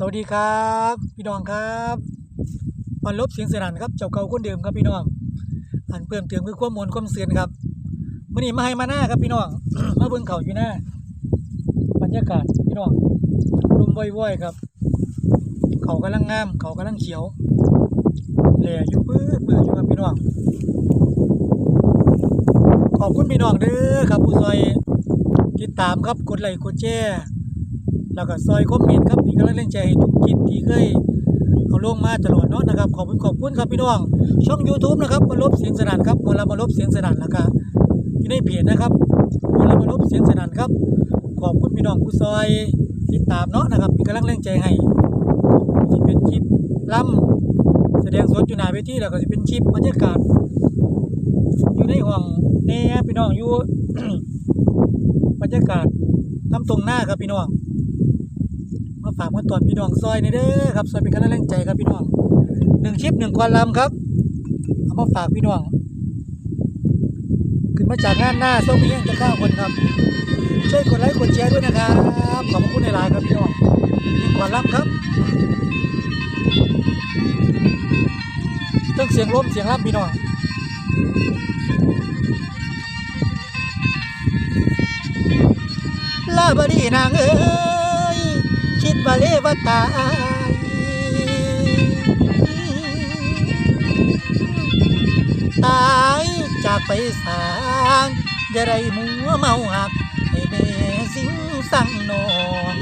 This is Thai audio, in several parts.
สวัสดีครับ พี่น้องครับวันลบเสียงสนั่นครับเจ้าเก่าคนเดิมครับพี่น้อง อันเพิ่มเติมคือความมวลความเสือนครับมื่อนี้มาให้มาหน้าครับพี่น้อง มาเบิ่งเขาอยู่หน้าบรรยากาศพี่น้องลมว่อยๆครับ เขากำลังงาม เขากำลังเขียวแหล่อยู่ปื้อปื้ออยู่ครับพี่น้อง ขอบคุณพี่น้องเด้อครับผู้ซอยติดตามครับกดไลค์กดแชร์ แล้วก็ซอยคอมเมนต์ครับมีกำลังใจให้ทุกคลิปที่เคยเอาลงมาตลอดเนาะนะครับขอบคุณขอบคุณครับพี่น้อง ช่อง YouTube นะครับมาลบเสียงสนั่นครับมาลมาลบเสียงสนั่นแล้วก็อยู่ในเพจนะครับมาลมาลบเสียงสนั่นครับขอบคุณพี่น้องผู้ซอยติดตามเนาะนะครับมีกำลังแรงใจให้ที่เป็นคลิปล่ำแสดงสดอยู่หน้าเวทีแล้วก็จะเป็นคลิปบรรยากาศอยู่ในห้องแน่พี่น้องอยู่บรรยากาศทำตรงหน้าครับพี่น้อง มาฝากมาตอนพี่น้องซอยนี่เด้อครับซอยเป็นกำลังแรงใจครับพี่น้องหนึ่งคลิปหนึ่งควันลำครับเอามาฝากพี่น้องขึ้นมาจากงานหน้าส้มเพียงจะเก้าคนครับช่วยกดไลค์กดแชร์ด้วยนะครับขอบคุณในไลน์ครับพี่น้องหนึ่งควันลำครับต้องเสียงลมเสียงลำพี่น้องลาบดีนางเอ้ ยคิดว่าเลวตายตายจากไปสางอย่าได้มัวเมาหักให้แม่สิงสั่งนอน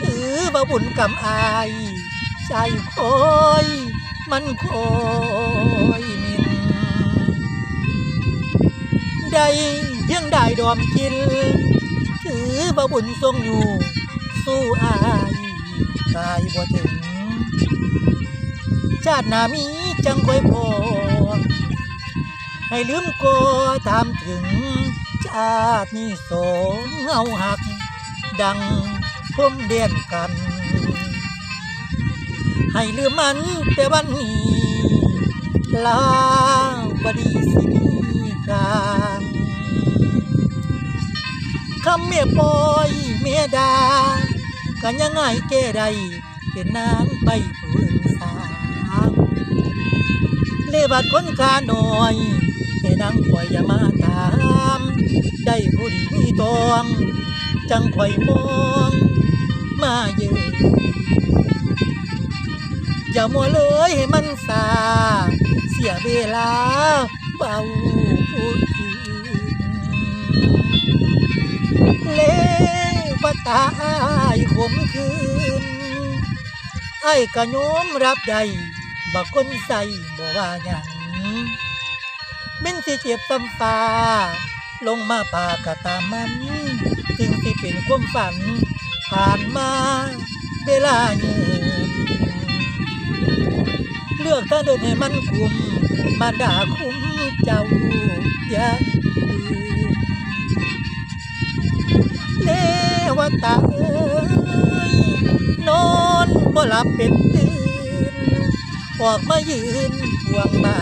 ถือว่าบุญกรรมอายใจคอยมันคอยมินได้เพียงได้ดอมกิน ถือบ่บุญทรงอยู่ สู้อายตายบ่ถึง ชาติหน้ามีจังค่อยพอ ให้ลืมโก็ตามถึง ชาตินี้สองเฮาหัก ดังพรมเดียนกัน ให้ลืมมันแต่วันนี้ลาบดีสิมีการ คำเมียปอยเมียดากันยังไงแก่ใดเป็นนางไปผู้อื่นสางเลบัดคนขาหน่อยให้นางคอยอย่ามาตาม ได้ผู้ดีมีตอง จังคอยมอง มาเยอะอย่ามัวเลยให้มันสา เสียเวลาเบาพูด ตาอายขมคืนไอ้กะโยมรับได้บักคนใส่บ่ว่าหยังเป็นสิเจ็บตำฟ้าลงมาปากกะตามมันถึงสิเป็นความฝัน ผ่านมาเวลาเยืนเลือกทางเดินให้มันคุ้มมาด่าคุ้มเจ้าอย่า ตาเอ้ยนอนบ่หลับเป็นตื่นออกมายืนทวงบา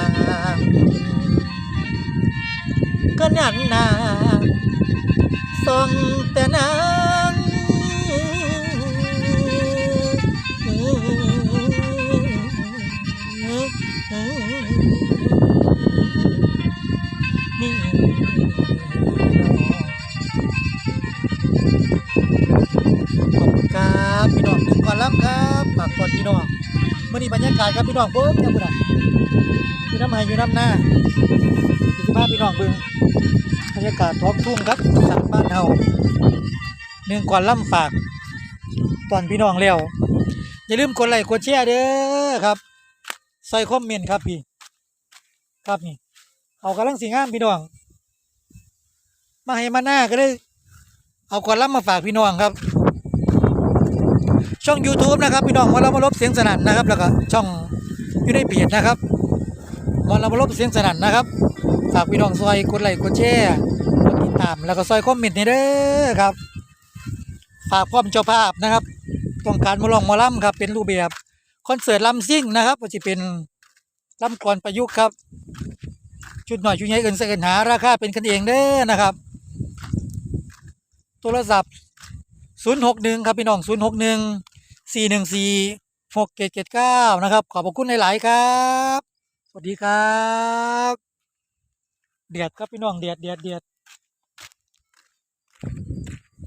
งก็นั่นนาส่องแต่นางนี่ มื่อนี้บรรยากาศครับพี่น้องเบิ้งเนี่บุญอ่อยู่น้ำไห้อยู่น้ำหน้าอยู่ที่บ้านพี่น้องเบิ้งบรรยากาศท้องทุ่งครับสามบ้านเฮาหนึ่งก่อนล่ำฝาก ตอนพี่น้องแล้วอย่าลืมกดไลค์กดแชร์เด้อครับ ใส่คอมเมนต์ครับพี่ ครับนี่เอากำลังสีงามพี่น้อง มาให้มาหน้าก็ได้เอาก่อนรับมาฝากพี่น้องครับ ช่อง YouTube นะครับพี่น้องมาเรามาลบเสียงสนั่นนะครับแล้วก็ช่องอยู่ในเพจนะครับมาเรามาลบเสียงสนั่นนะครับฝากพี่น้องซอยกดไลค์กดแชร์กดติดตามแล้วก็ซอยคอมเมนต์นี่เด้อครับ ฝากพร้อมเจ้าภาพนะครับต้องการมาลองมาล่ำครับ เป็นรูปแบบคอนเสิร์ตลำซิ่งนะครับก็จะเป็นลำกลอนประยุกต์ครับ ชุดหน่อยชุดใหญ่เอินเสนหาราคาเป็นกันเองเด้อนะครับ โทรศัพท์ ศูนย์หกหนึ่งครับพี่น้องศูนย์หกหนึ่งสี่หนึ่งสี่หกเจ็ดเจ็ดเก้านะครับ ขอบพรคุณหลาย ๆ ครับ สวัสดีครับ เดือดครับพี่น้องเดือดเดือดเดือด